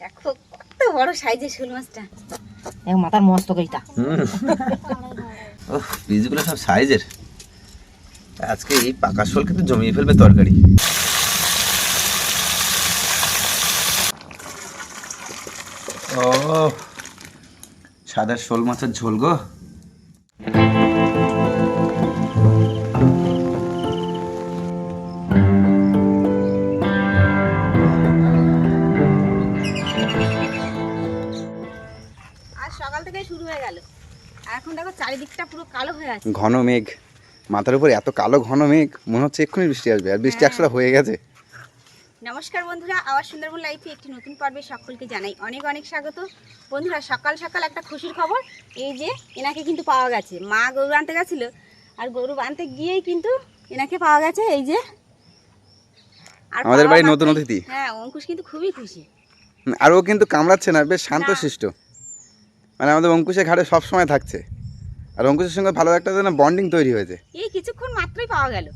দেখো, কত বড় সাইজের শোল মাছটা। এক মাথার মস্ত কইতা ওহ বীজগুলো সব সাইজের। আজকে এই পাকা শোল কিন্তু জমিয়ে ফেলবে তরকারি। ও সাদা শোল মাছের ঝোল গো। ঘন মেঘ। মাথার উপর এত কালো ঘন মেঘ মনে হচ্ছে এক্ষুনি বৃষ্টি আসবে আর বৃষ্টি একসাথে হয়ে গেছে। নমস্কার বন্ধুরা আবার সুন্দরবন লাইফে একটি নতুন পর্বে সকলকে জানাই অনেক অনেক স্বাগত। বন্ধুরা সকাল সকাল একটা খুশির খবর এই যে এনাকে কিন্তু পাওয়া গেছে। মা গরু আনতে গেছিল আর গরু আনতে গিয়েই কিন্তু এনাকে পাওয়া গেছে এই যে আর আমাদের বাড়ির নতুন অতিথি। হ্যাঁ অঙ্কুশ কিন্তু খুবই খুশি। আর ও কিন্তু কামড়াচ্ছে না বেশ শান্তশিষ্ট মানে আমাদের অঙ্কুশের ঘাড়ে সবসময় থাকছে। আর অঙ্কুশের সঙ্গে ভালো একটা যেন বন্ডিং তৈরি হয়েছে। এই কিছুক্ষণ মাত্রই পাওয়া গেল।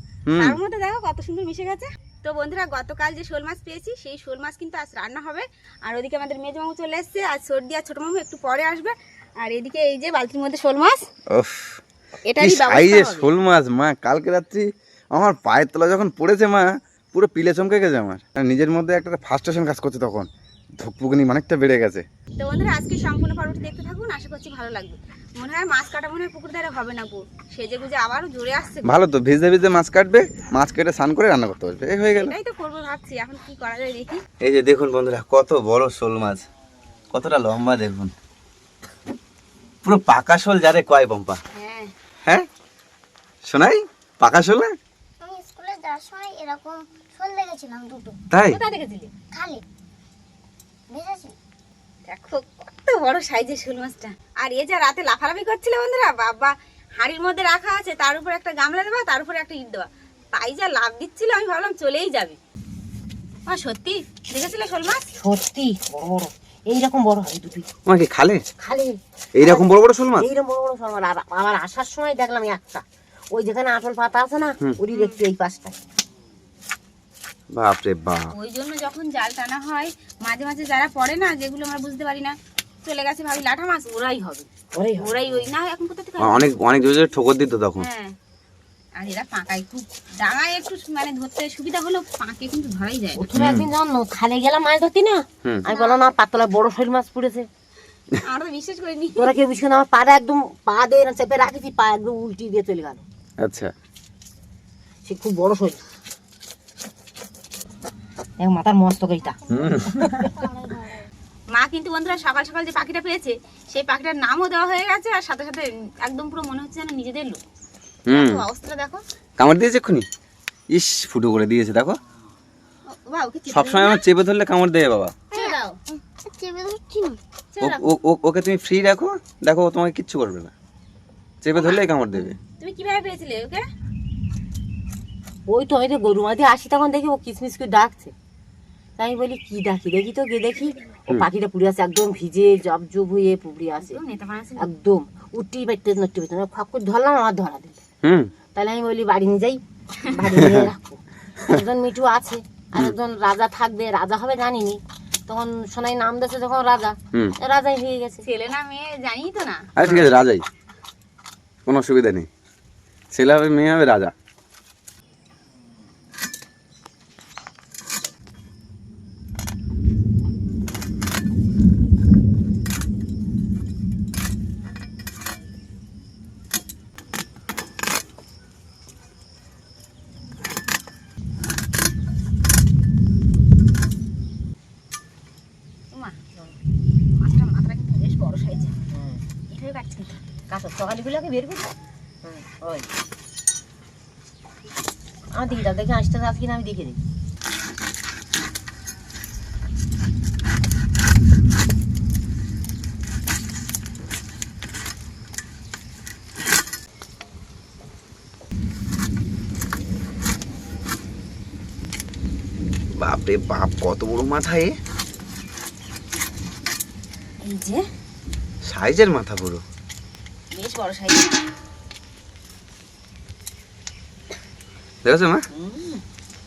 তার মধ্যে দেখো কত সুন্দর মিশে গেছে। তো বন্ধুরা গতকাল যে শোল মাছ পেয়েছি সেই শোল মাছ কিন্তু আজ রান্না হবে। আর ওদিকে আমাদের মেজ মামু চলে এসছে আর সর্দি আর ছোট মামু একটু পরে আসবে। আর এদিকে এই যে বালতির মধ্যে শোল মাছ সাইজের হবে। শোল মাছ মা কালকে রাত্রি আমার পায়ের তলা যখন পড়েছে মা পুরো পিলে চমকে গেছে আমার। নিজের মধ্যে একটা ফার্স্টেশন কাজ করছে তখন। ধুকপুকুনি অনেকটা বেড়ে গেছে। তো বন্ধুরা আজকে সম্পূর্ণ পর্বটি দেখতে থাকুন আশা করছি ভালো লাগবে। মনে হয় মাছ কাটা মনে হয় পুকুর ধারে হবে না পুর সেজে গুজে আবারও জোরে আসছে। ভালো তো ভিজতে ভিজতে মাছ কাটবে মাছ কেটে স্নান করে রান্না করতে পারবে এই হয়ে গেল। এটাই তো করব ভাবছি এখন কি করা যায় দেখি। এই যে দেখুন বন্ধুরা কত বড় শোল মাছ কতটা লম্বা দেখুন। পুরো পাকা শোল যারে কয় পম্পা। হ্যাঁ। হ্যাঁ? শোনাই পাকা শোল না? আমি স্কুলে যাওয়ার সময় এরকম শোল দেখেছিলাম দুটো। তাই? কোথায় দেখেছিলি? খালি। ভেজেছি। দেখো বড় সাইজের শোল মাছটা। আর এ যা রাতে লাফালাফি করছিল বন্ধুরা বাবা। হাড়ির মধ্যে রাখা আছে তার উপর একটা গামলা দেওয়া তার উপরে একটা ইট দেওয়া তাই যা লাভ দিচ্ছিল আমি ভাবলাম চলেই যাবে। মা সত্যি? দেখেছিলে শোল মাছ? সত্যি বড়। বড় এইরকম বড় হয় দুটি তোমাকে খালে? খালি। এইরকম বড় বড় শোল মাছ? এইরকম বড় বড় সরমার আর আবার আসার সময় দেখলাম একটা। ওই যেখানে আটল পাতা আছে না। ওরই দেখছি এই পাশটা বাপরে বাপ। ওই জন্য যখন জাল টানা হয় মাঝে মাঝে যারা পড়ে না যেগুলো আমরা বুঝতে পারি না চলে গেছে ভাবি লাঠা মাছ ওরাই হবে। ওরে ওরাই ওই না এখন কোথা থেকে অনেক অনেক জোরে জোরে ঠোকর দিত তখন। হ্যাঁ। আর এরা পাকায় খুব ডাঙায় একটু মানে ধরতে সুবিধা হলেও পাকে কিন্তু ধরাই যায়। একদিন যখন খালে গেলাম মাছ ধরতি না? আমি বললাম না পাতলা বড় শৈল মাছ পড়েছে। আমরা বিশ্বাস করিনি। তোরা কেউ বিষ্ণু আমার পাটা একদম পা দিয়ে না চেপে রাখেছি পা একদম উল্টি দিয়ে চলে গেল। আচ্ছা। সে খুব বড় শৈল। মাথার মস্ত মা কিন্তু বন্ধুরা সকাল সকাল যে পাখিটা পেয়েছে সেই পাখিটার নামও দেওয়া হয়ে গেছে আর সাথে সাথে একদম পুরো মনে হচ্ছে যেন নিজেদের লোক। হুম। দেখো অবস্থা দেখো। কামড় দিয়েছে এক্ষুনি? ইস ফুটো করে দিয়েছে দেখো। সবসময় আমার চেপে ধরলে কামড় দেবে বাবা। ওকে তুমি ফ্রি রাখো দেখো ও তোমাকে কিচ্ছু করবে না। চেপে ধরলেই কামড় দেবে। তুমি কীভাবে পেয়েছিলে ওকে? ওই তো হয়তো গরু মাঝে আসি তখন দেখি ও কিসমিস করে ডাকছে। তাই আমি বলি কি ডাকি? দেখি তো গিয়ে দেখি। ও পাখিটা পুড়ে আছে একদম ভিজে জব জব হয়ে পুড়ে আছে। একদম উঠি বাইতে নটি বাইতে খপ করে ধরলাম আমার ধরা দিল। তাহলে আমি বলি বাড়ি নিয়ে যাই। বাড়ি নিয়ে রাখব একজন মিঠু আছে আর একজন রাজা থাকবে। রাজা হবে জানিনি। তখন সোনাই নাম দিয়েছে যখন রাজা। রাজাই হয়ে গেছে। ছেলে না মেয়ে জানি তো না। আরে ঠিক আছে রাজাই। কোনো অসুবিধা নেই। ছেলে হবে মেয়ে হবে রাজা মা মাছটা মাথাটা কিন্তু বেশ বড় সাইজের এটাই কাটছে কিন্তু কাঁচা সকালগুলোকে বের করি ওই আমার দিকে যাও দেখি আসতে আজ কিনা আমি দেখে দিই বাপরে বাপ কত বড় মাথা এ। এই যে। সাইজের মাথা পুরো। বেশ বড় সাইজের দেখেছ মা?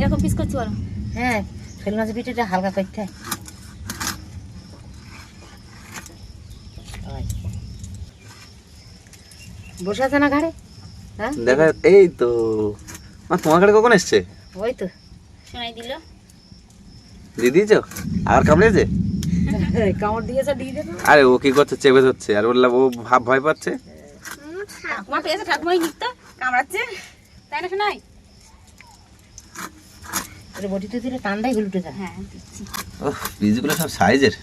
এরকম পিস হ্যাঁ শোল মাছের পিঠেটা হালকা করতে বসে আছে না ঘাড়ে? হ্যাঁ? দেখা এই তো। মা তোমার কাছে কখন এসছে? ওই তো। শোনাই দিল। দিয়ে দিয়েছ? আর কামড়েছে কামড় দিয়েছে দিয়ে দেবো আরে ও কি করছে চেপে ধরছে। আর বললাম ও ভাব ভয় পাচ্ছে? ঠাকুমা পেয়েছে ঠাকুমাই নিত্য কামড়াচ্ছে। তাই না শোনাই? ওরে বটি তো দিলে টান্ডাই গুলুটে যায়। হ্যাঁ বীজগুলো সব সাইজের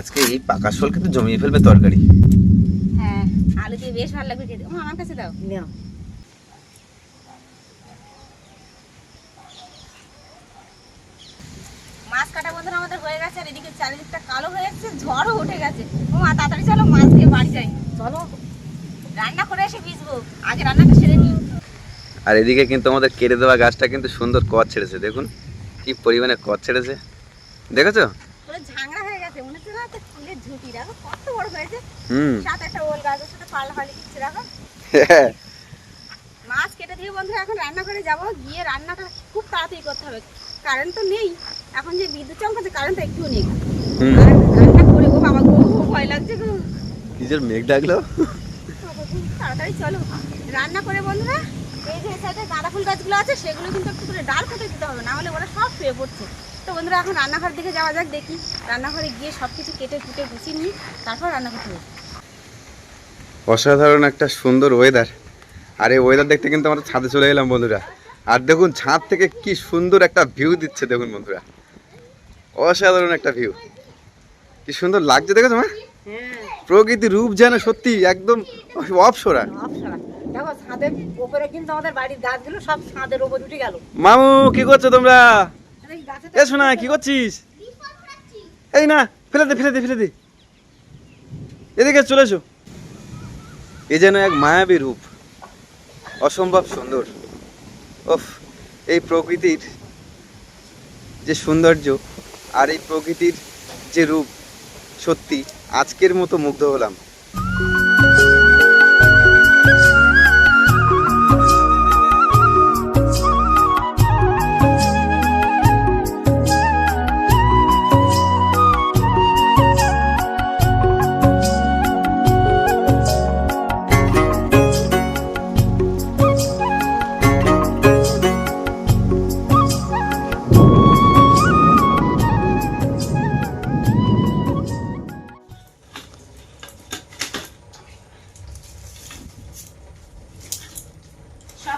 আজকে এই পাকা শোল কিন্তু জমিয়ে ফেলবে তরকারি। হ্যাঁ আলু দিয়ে বেশ ভালো লাগবে খেতে। ও আমার কাছে দাও। নাও। মাছ কাটা বন্ধুরা আমাদের হয়ে গেছে আর এদিকে চারিদিকটা কালো হয়ে যাচ্ছে ঝড়ও উঠে গেছে। ও মা তাড়াতাড়ি চলো মাছ দিয়ে বাড়ি যাই। চলো। রান্না করে এসে ভিজবো। আগে রান্নাটা সেরে নিই। আর এদিকে কিন্তু আমাদের কেটে দেওয়া গাছটা কিন্তু সুন্দর কচ ছেড়েছে দেখুন কি পরিমাণে কচ ছেড়েছে। দেখেছ? পুরো ঝাংড়া হয়ে গেছে মনে হচ্ছে না একটা ফুলের ঝুঁটি দেখো কত বড় হয়েছে। হুম। একটা দিচ্ছে মাছ কেটে দিয়ে এখন রান্না করে যাব গিয়ে রান্নাটা খুব তাড়াতাড়ি করতে হবে। কারেন্ট তো নেই এখন যে বিদ্যুৎ চমকাচ্ছে কারেন্ট তো একটুও নেই। হুম। আর রান্না করে গো বাবা গো ভয় লাগছে গো। কিসের মেঘ ডাকলো। তাড়াতাড়ি চলো। রান্না করে বন্ধুরা এই যে সাইডে গাঁদা ফুল গাছগুলো আছে সেগুলো কিন্তু একটু করে ডাল কেটে দিতে হবে না হলে ওরা সব শুয়ে পড়ছে। তো বন্ধুরা এখন রান্নাঘর দিকে যাওয়া যাক দেখি। রান্নাঘরে গিয়ে সব কিছু কেটে কুটে গুছিয়ে নিই তারপর রান্না করতে হবে অসাধারণ একটা সুন্দর ওয়েদার আর এই ওয়েদার দেখতে কিন্তু আমরা ছাদে চলে গেলাম বন্ধুরা। আর দেখুন ছাদ থেকে কি সুন্দর একটা ভিউ দিচ্ছে দেখুন বন্ধুরা। অসাধারণ একটা ভিউ কি সুন্দর লাগছে দেখেছ তোমার হ্যাঁ। প্রকৃতি রূপ যেন সত্যি একদম অপসরা অপসরা দেখো ছাদের উপরে কিন্তু আমাদের বাড়ির গাছগুলো সব ছাদের উপর উঠে গেল। মামু কি করছ তোমরা? এ শোনা কি করছিস? এই না ফেলে দে ফেলে দে ফেলে দে। এদিকে চলে এসো। এ যেন এক মায়াবী রূপ অসম্ভব সুন্দর। ওফ এই প্রকৃতির যে সৌন্দর্য আর এই প্রকৃতির যে রূপ সত্যি আজকের মতো মুগ্ধ হলাম।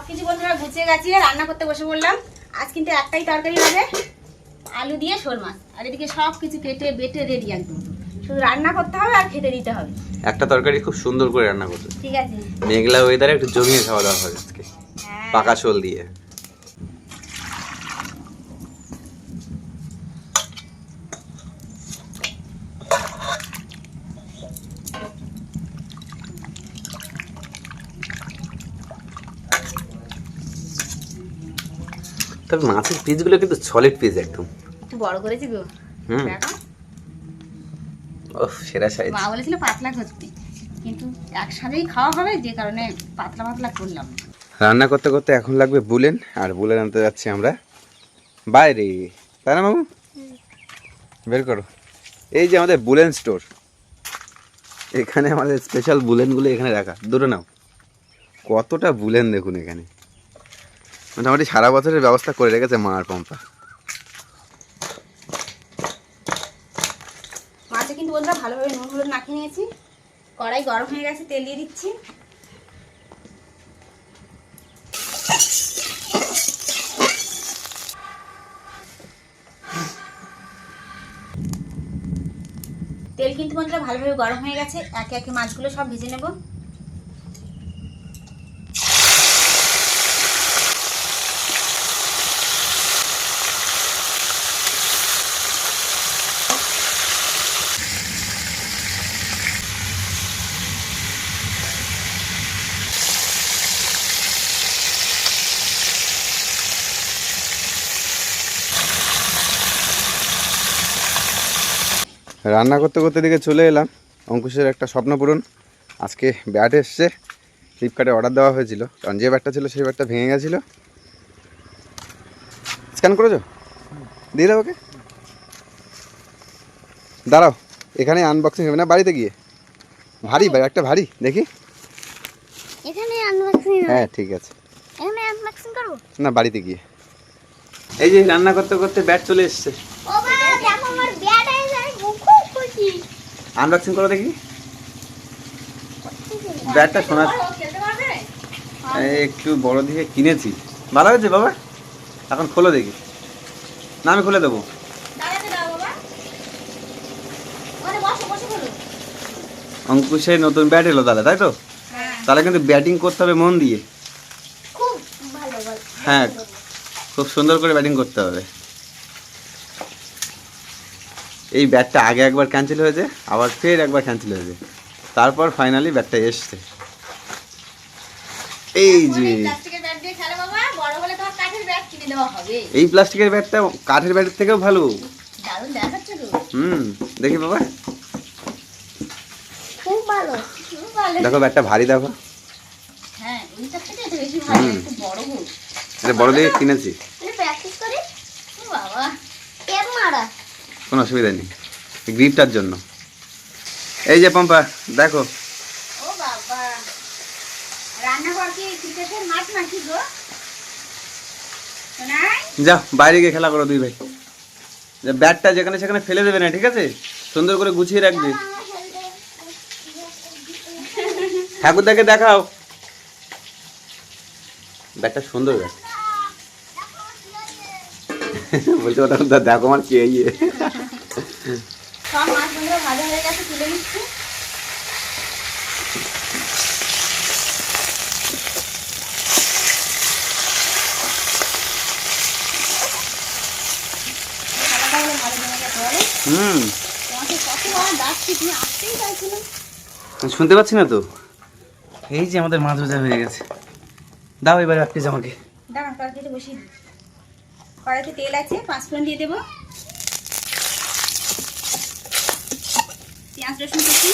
কিছু বন্ধুরা গুছিয়ে গাছিয়ে রান্না করতে বসে বললাম আজ কিন্তু একটাই তরকারি হবে আলু দিয়ে শোল মাছ। আর এদিকে সব কিছু কেটে বেটে রেডি একদম। শুধু রান্না করতে হবে আর খেতে দিতে হবে। একটা তরকারি খুব সুন্দর করে রান্না করতে। ঠিক আছে। মেঘলা ওয়েদারে একটু জমিয়ে খাওয়া দাওয়া হবে আজকে। হ্যাঁ। পাকা শোল দিয়ে তবে মাছের পিসগুলো কিন্তু সলিড পিস একদম। বড় করেছি গো। হুম। দেখো। ও সেরা সাইজ মা বলেছিল পাতলা করতে কিন্তু একসাথেই খাওয়া হবে যে কারণে পাতলা পাতলা করলাম। রান্না করতে করতে এখন লাগবে বুলেন আর বুলেন আনতে যাচ্ছি আমরা বাইরে। তাই না বাবু বের করো। এই যে আমাদের বুলেন স্টোর। এখানে আমাদের স্পেশাল বুলেনগুলো এখানে রাখা। দুটো নাও। কতটা বুলেন দেখুন এখানে। মোটামুটি সারা বছরের ব্যবস্থা করে রেখেছে মা আর পম্পা। কিন্তু ভালোভাবে নিয়েছি। কড়াই গরম হয়ে গেছে, তেল দিয়ে দিচ্ছি। তেল কিন্তু বন্ধুরা ভালোভাবে গরম হয়ে গেছে, একে একে মাছগুলো সব ভেজে নেব। রান্না করতে করতে দিকে চলে এলাম। অঙ্কুশের একটা স্বপ্ন পূরণ। আজকে ব্যাট এসছে। ফ্লিপকার্টে অর্ডার দেওয়া হয়েছিল। কারণ যে ব্যাটটা ছিল সেই ব্যাটটা ভেঙে গেছিল। স্ক্যান করেছ? দিয়ে দাও ওকে। দাঁড়াও এখানে আনবক্সিং হবে না? বাড়িতে গিয়ে। ভারী ভাই একটা ভারী। দেখি। এখানে আনবক্সিং হ্যাঁ ঠিক আছে। এখানে আনবক্সিং করব? না বাড়িতে গিয়ে। এই যে রান্না করতে করতে ব্যাট চলে এসছে ও মা দেখো আমার ব্যাট এসে আমি খুব খুশি আনবক্সিং করো দেখি। ব্যাটটা শোনা একটু বড় দিকে কিনেছি। ভালো হয়েছে বাবা? এখন খোলো দেখি। না আমি খুলে দেবো। অঙ্কুশের নতুন ব্যাট এলো তাহলে তাই তো? হ্যাঁ। তাহলে কিন্তু ব্যাটিং করতে হবে মন দিয়ে। হ্যাঁ খুব সুন্দর করে ব্যাটিং করতে হবে। এই ব্যাটটা আগে একবার ক্যান্সেল হয়েছে আবার ফের একবার ক্যান্সেল হয়েছে। তারপর ফাইনালি ব্যাটটা এসছে। এই যে দিয়ে এই প্লাস্টিকের ব্যাটটা কাঠের ব্যাটের থেকেও ভালো। হুম দেখি বাবা। দেখো ব্যাটটা ভারী দেখো। হ্যাঁ এটা। বড় হোক। এটা বড় দিকে কিনেছি মানে প্র্যাকটিস করি ও বাবা এর মারা কোনো অসুবিধা নেই। গ্রিপটার জন্য। এই যে পম্পা দেখো। যাও বাইরে গিয়ে খেলা করো দুই ভাই। ব্যাটটা যেখানে সেখানে ফেলে দেবে না ঠিক আছে? সুন্দর করে গুছিয়ে রাখবে ঠাকুরদাকে দেখাও। ব্যাটটা সুন্দর ব্যাট বলছে ওটা দেখো আমার কে ইয়ে। সব ভাজা হয়ে গেছে তুলে নিচ্ছি? হুম। শুনতে পাচ্ছি না তো? এই যে আমাদের মাছ ভাজা হয়ে গেছে। দাও এবার এক আমাকে। দাঁড়া তরকারিটা বসিয়ে কড়াইতে তেল আছে পাঁচ ফোড়ন দিয়ে দেবো। পেঁয়াজ রসুন কুচি।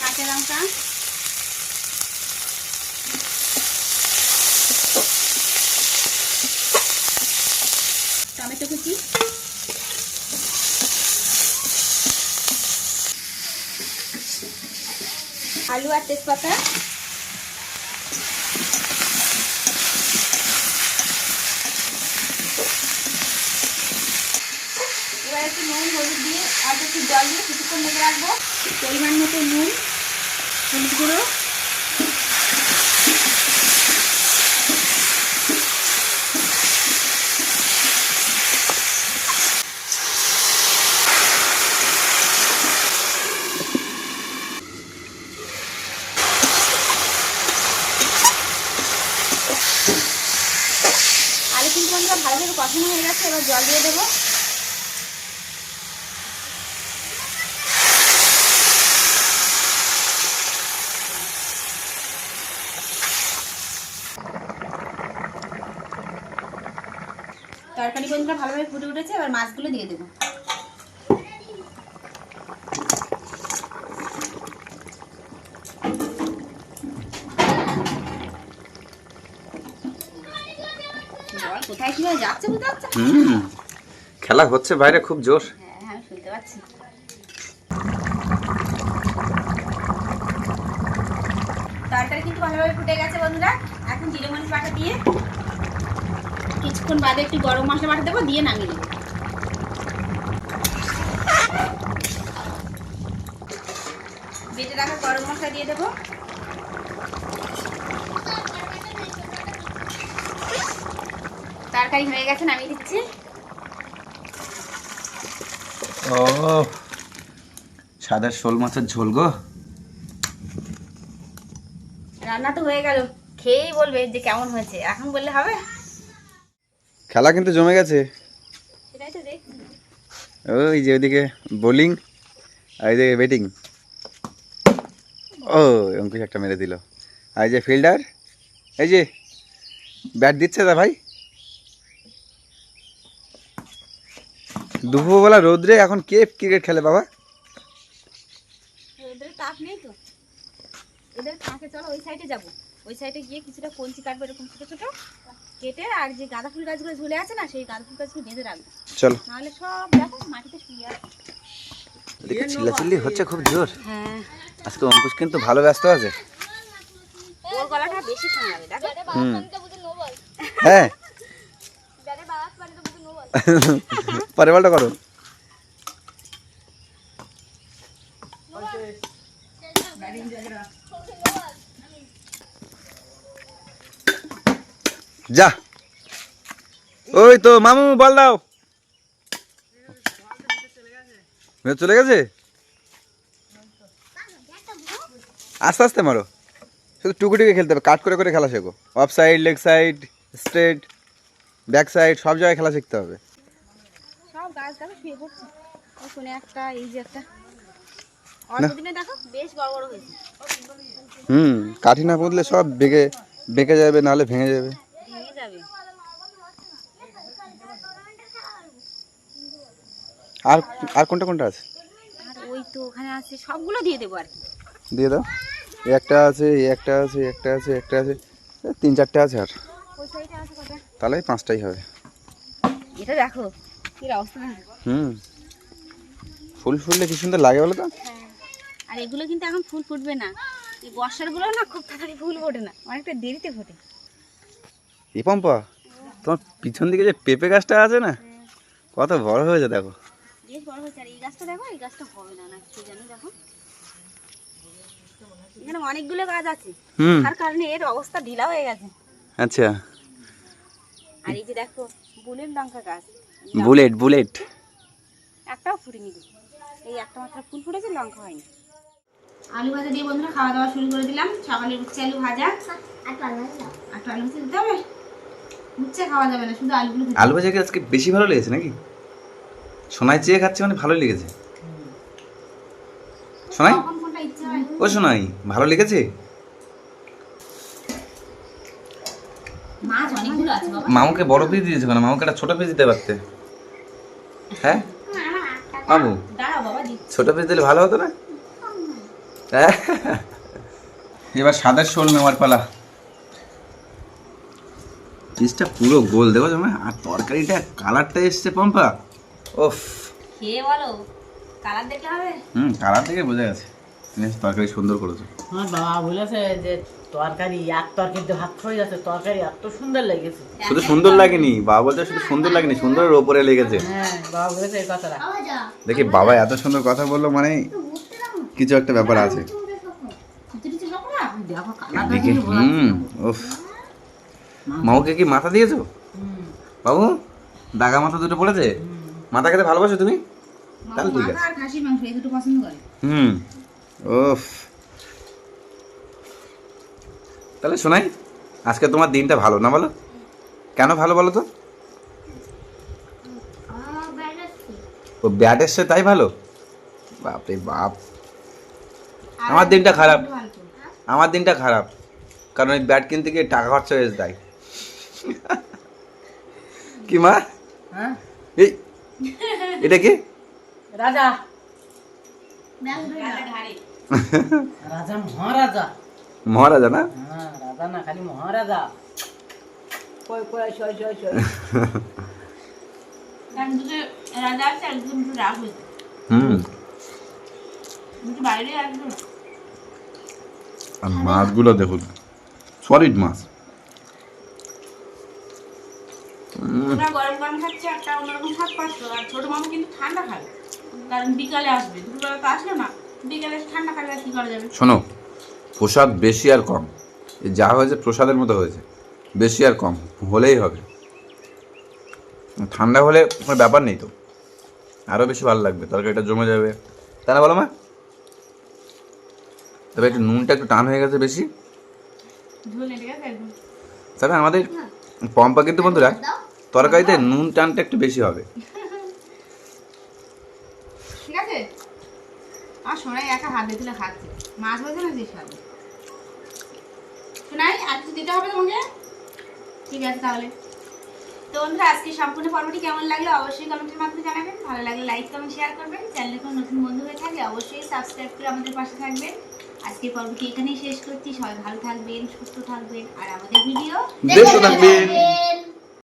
কাঁচা লঙ্কা। টমেটো কুচি। আলু আর তেজপাতা এবার একটু নুন হলুদ দিয়ে আর একটু জল দিয়ে কিছুক্ষণ ঢেকে রাখব পরিমাণ মতো নুন, হলুদ গুঁড়ো। আলু কিন্তু বন্ধুরা ভালো করে কষানো হয়ে গেছে, এবার জল দিয়ে দেবো তরকারি বন্ধুরা ভালোভাবে ফুটে উঠেছে এবার মাছগুলো দিয়ে দেবো। কোথায় কীভাবে যাচ্ছে বুঝতে পারছ হুম খেলা হচ্ছে বাইরে খুব জোর। হ্যাঁ হ্যাঁ আমি শুনতে পাচ্ছি। তরকারি কিন্তু ভালোভাবে ফুটে গেছে বন্ধুরা। এখন জিরে মরিচ বাটা দিয়ে কিছুক্ষণ বাদে একটু গরম মশলা বাটা দেবো দিয়ে নামিয়ে দেবো বেটে রাখা গরম মশলা দিয়ে দেবো। তরকারি হয়ে গেছে নামিয়ে দিচ্ছি। ও সাদা শোল মাছের ঝোল গো। রান্না তো হয়ে গেল খেয়েই বলবে যে কেমন হয়েছে এখন বললে হবে? খেলা কিন্তু জমে গেছে। তো ওই যে ওইদিকে বোলিং আর এইদিকে ব্যাটিং ও, অঙ্কুশ একটা মেরে দিল। আর যে ফিল্ডার এই যে ব্যাট দিচ্ছে দা ভাই। দুপুরবেলা রোদ্রে এখন কে ক্রিকেট খেলে বাবা? নেই তো। ওই সাইডে যাব। ওই সাইডে গিয়ে কিছুটা কঞ্চি কাটবো, এরকম ছোটো ছোটো। কেটে আর যে গাঁদা ফুল গাছগুলো ঝুলে আছে না সেই গাঁদা ফুল গাছগুলো বেঁধে রাখব। চলো। নাহলে সব দেখো মাটিতে শুয়ে আছে। এদিকে চিল্লাচিল্লি হচ্ছে খুব জোর। হ্যাঁ। আজকে অঙ্কুশ কিন্তু ভালো ব্যস্ত আছে। ওর গলাটা বেশি শোনাবে দেখো। হুম। হ্যাঁ। পরে বলটা করো। যা। ওই তো মামু বল দাও। চলে গেছে? আস্তে আস্তে মারো। শুধু টুকুটুকি খেলতে হবে কাট করে করে খেলা শেখো। Off side leg side straight back side সব জায়গায় খেলা শিখতে হবে। সব গাছ শুয়ে পড়ছে। একটা এই যে একটা। হুম কাঠি না বদলে সব বেঁকে বেঁকে যাবে নাহলে ভেঙে যাবে। আর আর কোনটা কোনটা আছে? আর ওই তো ওখানে আছে সবগুলো দিয়ে দেবো আর কি। দিয়ে দাও। এই একটা আছে এই একটা আছে এই একটা আছে একটা আছে তিন চারটে আছে আর। তাহলে পাঁচটাই হবে। এটা দেখো হুম। ফুল ফুললে কি সুন্দর লাগে বলো তো? হ্যাঁ। আর এগুলো কিন্তু এখন ফুল ফুটবে না। এই বর্ষারগুলো না খুব তাড়াতাড়ি ফুল ফোটে না অনেকটা দেরিতে ফোটে। এই পম্পা তোমার পিছন দিকে যে পেঁপে গাছটা আছে না কত বড় হয়েছে দেখো। বেশ বড় হয়েছে আর এই গাছটা দেখো এই গাছটা হবে না না কি জানি দেখো। এখানে অনেকগুলো গাছ আছে। তার কারণে এর অবস্থা ঢিলা হয়ে গেছে। আচ্ছা। আর এই যে দেখো বুলেট লঙ্কা গাছ। Bullet bullet. একটাও ফুটেনি। এই একটা মাত্র ফুল ফুটেছে লঙ্কা হয়নি। আলু ভাজা দিয়ে বন্ধুরা খাওয়া দাওয়া শুরু করে দিলাম। সকালে উচ্ছে আলু ভাজা। আর আলু ভাজা দিতে হবে? উচ্ছে খাওয়া যাবে না শুধু আলুগুলো আলু ভাজাকে আজকে বেশি ভালো লেগেছে নাকি? সোনাই চেয়ে খাচ্ছে মানে ভালো লেগেছে। সোনাই? ও সোনাই ভালো লেগেছে? মামুকে বড় পিস দিয়েছে কেন? মামুকে একটা ছোট পিস দিতে পারতে। হ্যাঁ? মামু ছোট পিস দিলে ভালো হতো না? হ্যাঁ? এবার সাদের শোল নেওয়ার পালা। পিসটা পুরো গোল দেখো তুমি আর তরকারিটা কালারটা এসছে পম্পা। ওফ খেয়ে বলো কালার দেখলে হবে? হুম কালার থেকে বোঝা গেছে। তুমি তরকারি সুন্দর করেছ। আমার বাবা বলেছে যে তরকারি এক তরকারিতে ভাত হয়ে যাচ্ছে তরকারি এত সুন্দর লেগেছে। শুধু সুন্দর লাগেনি বাবা বলছে শুধু সুন্দর লাগেনি সুন্দরের ওপরে লেগেছে। হ্যাঁ বাবা বলেছে এই কথাটা। দেখি বাবা এত সুন্দর কথা বলল মানে কিছু একটা ব্যাপার আছে। দেখো হুম উফ। মাউকে কি মাথা দিয়েছ? বাবু দাগা মাথা দুটো পড়েছে? মাথা খেতে ভালোবাসো তুমি? তাহলে ঠিক আছে। হুম ওফ তাহলে শোনাই আজকে তোমার দিনটা ভালো না বলো? কেন ভালো বলো তো? ও ব্যাট এসছে তাই ভালো? বাপরে বাপ। আমার দিনটা খারাপ। আমার দিনটা খারাপ। কারণ ওই ব্যাট কিনতে গিয়ে টাকা খরচা হয়ে যায়। কি মা? হ্যাঁ? এই এটা কি? রাজা। মহারাজা। মহারাজা না? হ্যাঁ রাজা না খালি মহারাজা। কই কই সই সই সই রাজা আছে একদিকে রাগ হয়েছে হুম। বাইরে আসবে? আর মাছগুলো দেখুন সলিড মাছ। ওরা গরম গরম খাচ্ছে একটা অন্যরকম স্বাদ পাচ্ছ আর ছোট মামু কিন্তু ঠান্ডা খাবে কারণ বিকালে আসবে। দুপুরবেলা তো আসলো না। বিকালে ঠান্ডা খাবে আর কি করা যাবে? শোনো প্রসাদ বেশি আর কম। যা হয়েছে প্রসাদের মতো হয়েছে। বেশি আর কম। হলেই হবে। ঠান্ডা হলে কোনো ব্যাপার নেই তো। আরও বেশি ভালো লাগবে। তরকারিটা জমে যাবে। তাই না বলো মা। তবে একটু নুনটা একটু টান হয়ে গেছে বেশি। তবে আমাদের পম্পা কিন্তু বন্ধুরা তরকারিতে নুন টানটা একটু বেশি হবে। ঠিক আছে? আর সোনাই একা হাত দিয়ে খাচ্ছে। মাছ না যে সোনাই আর কিছু দিতে হবে তোমাকে? ঠিক আছে তাহলে। তো বন্ধুরা আজকে সম্পূর্ণ পর্বটি কেমন লাগল অবশ্যই কমেন্টের মাধ্যমে জানাবেন। ভালো লাগলে লাইক কমেন্ট শেয়ার করবেন। চ্যানেলে কোনো নতুন বন্ধু হয়ে থাকলে অবশ্যই সাবস্ক্রাইব করে আমাদের পাশে থাকবেন। আজকের পর্বটি এখানেই শেষ করছি। সবাই ভালো থাকবেন সুস্থ থাকবেন আর আমাদের ভিডিও দেখতে থাকবেন।